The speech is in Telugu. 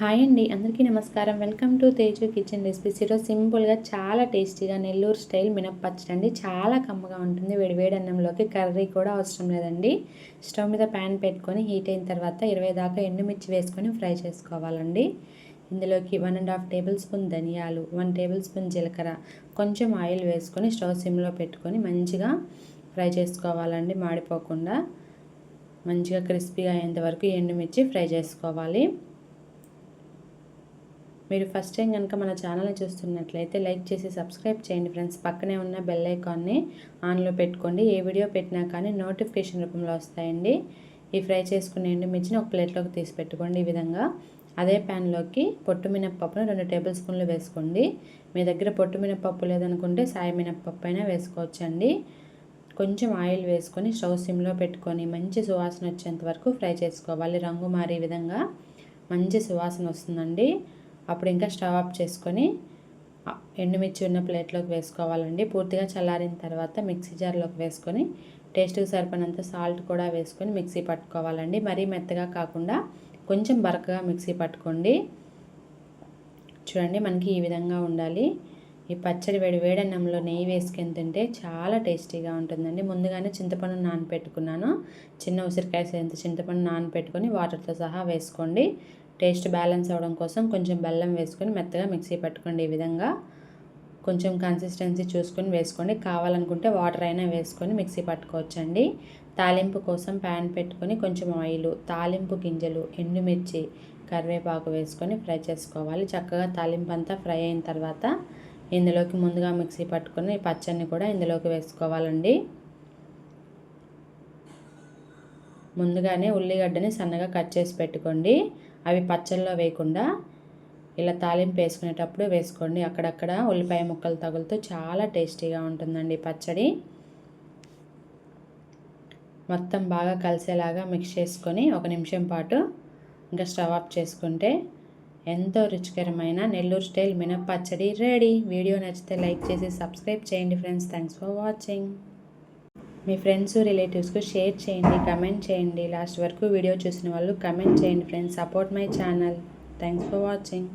హాయ్ అండి అందరికీ నమస్కారం. Welcome to Teju kitchen recipes. ఈరోజు సింపుల్గా చాలా టేస్టీగా నెల్లూరు స్టైల్ మినప్పచ్చడి అండి. చాలా కమ్మగా ఉంటుంది. వేడి అన్నంలోకి కర్రీ కూడా అవసరం లేదండి. స్టవ్ మీద ప్యాన్ పెట్టుకొని హీట్ అయిన తర్వాత ఇరవై దాకా ఎండుమిర్చి వేసుకొని ఫ్రై చేసుకోవాలండి. ఇందులోకి one and half tablespoon ధనియాలు వన్ టేబుల్ స్పూన్ జీలకర్ర కొంచెం ఆయిల్ వేసుకొని స్టవ్ సిమ్లో పెట్టుకొని మంచిగా ఫ్రై చేసుకోవాలండి. మాడిపోకుండా మంచిగా క్రిస్పీగా అయ్యేంత వరకు ఎండుమిర్చి ఫ్రై చేసుకోవాలి. మీరు ఫస్ట్ టైం కనుక మన ఛానల్ని చూస్తున్నట్లయితే లైక్ చేసి సబ్స్క్రైబ్ చేయండి ఫ్రెండ్స్ పక్కనే ఉన్న బెల్ ఐకాన్ని ఆన్లో పెట్టుకోండి. ఏ వీడియో పెట్టినా కానీ నోటిఫికేషన్ రూపంలో వస్తాయండి. ఈ ఫ్రై చేసుకునే ఎండుమిర్చిని ఒక ప్లేట్లోకి తీసి పెట్టుకోండి ఈ విధంగా. అదే ప్యాన్లోకి పొట్టు మినప్పప్పును రెండు టేబుల్ స్పూన్లు వేసుకోండి. మీ దగ్గర పొట్టు మినప్పప్పు లేదనుకుంటే సాయి మినప్పప్పు అయినా వేసుకోవచ్చండి. కొంచెం ఆయిల్ వేసుకొని స్టవ్ సిమ్లో పెట్టుకొని మంచి సువాసన వచ్చేంత వరకు ఫ్రై చేసుకోవాలి. రంగు మారే విధంగా మంచి సువాసన వస్తుందండి. అప్పుడు ఇంకా స్టవ్ ఆఫ్ చేసుకొని ఎండుమిర్చి ఉన్న ప్లేట్లోకి వేసుకోవాలండి. పూర్తిగా చల్లారిన తర్వాత మిక్సీ జార్లోకి వేసుకొని టేస్ట్కి సరిపడినంత సాల్ట్ కూడా వేసుకొని మిక్సీ పట్టుకోవాలండి. మరీ మెత్తగా కాకుండా కొంచెం బరకగా మిక్సీ పట్టుకోండి. చూడండి మనకి ఈ విధంగా ఉండాలి. ఈ పచ్చడి వేడి వేడన్నంలో నెయ్యి వేసుకొని తింటే చాలా టేస్టీగా ఉంటుందండి. ముందుగానే చింతపండు నానపెట్టుకున్నాను. చిన్న ఉసిరికాయ సేంత చింతపండు నానపెట్టుకొని వాటర్తో సహా వేసుకోండి. టేస్ట్ బ్యాలెన్స్ అవ్వడం కోసం కొంచెం బెల్లం వేసుకొని మెత్తగా మిక్సీ పట్టుకోండి ఈ విధంగా. కొంచెం కన్సిస్టెన్సీ చూసుకొని వేసుకోండి. కావాలనుకుంటే వాటర్ అయినా వేసుకొని మిక్సీ పట్టుకోవచ్చండి. తాలింపు కోసం ప్యాన్ పెట్టుకొని కొంచెం ఆయిల్ తాలింపు గింజలు ఎండుమిర్చి కరివేపాకు వేసుకొని ఫ్రై చేసుకోవాలి. చక్కగా తాలింపు అంతా ఫ్రై అయిన తర్వాత ఇందులోకి ముందుగా మిక్సీ పట్టుకొని పచ్చడిని కూడా ఇందులోకి వేసుకోవాలండి. ముందుగానే ఉల్లిగడ్డని సన్నగా కట్ చేసి పెట్టుకోండి. అవి పచ్చళ్ళలో వేయకుండా ఇలా తాలింపు వేసుకునేటప్పుడు వేసుకోండి. అక్కడక్కడ ఉల్లిపాయ ముక్కలు తగులుతూ చాలా టేస్టీగా ఉంటుందండి పచ్చడి. మొత్తం బాగా కలిసేలాగా మిక్స్ చేసుకొని ఒక నిమిషం పాటు ఇంకా స్టవ్ ఆఫ్ చేసుకుంటే ఎంతో రుచికరమైన నెల్లూరు స్టైల్ మినప్పచ్చడి రెడీ. వీడియో నచ్చితే లైక్ చేసి సబ్స్క్రైబ్ చేయండి friends. Thanks for watching. Me friends రిలేటివ్స్కు షేర్ చేయండి కమెంట్ చేయండి. లాస్ట్ వరకు వీడియో చూసిన వాళ్ళు కమెంట్ చేయండి friends. Support my channel. Thanks for watching.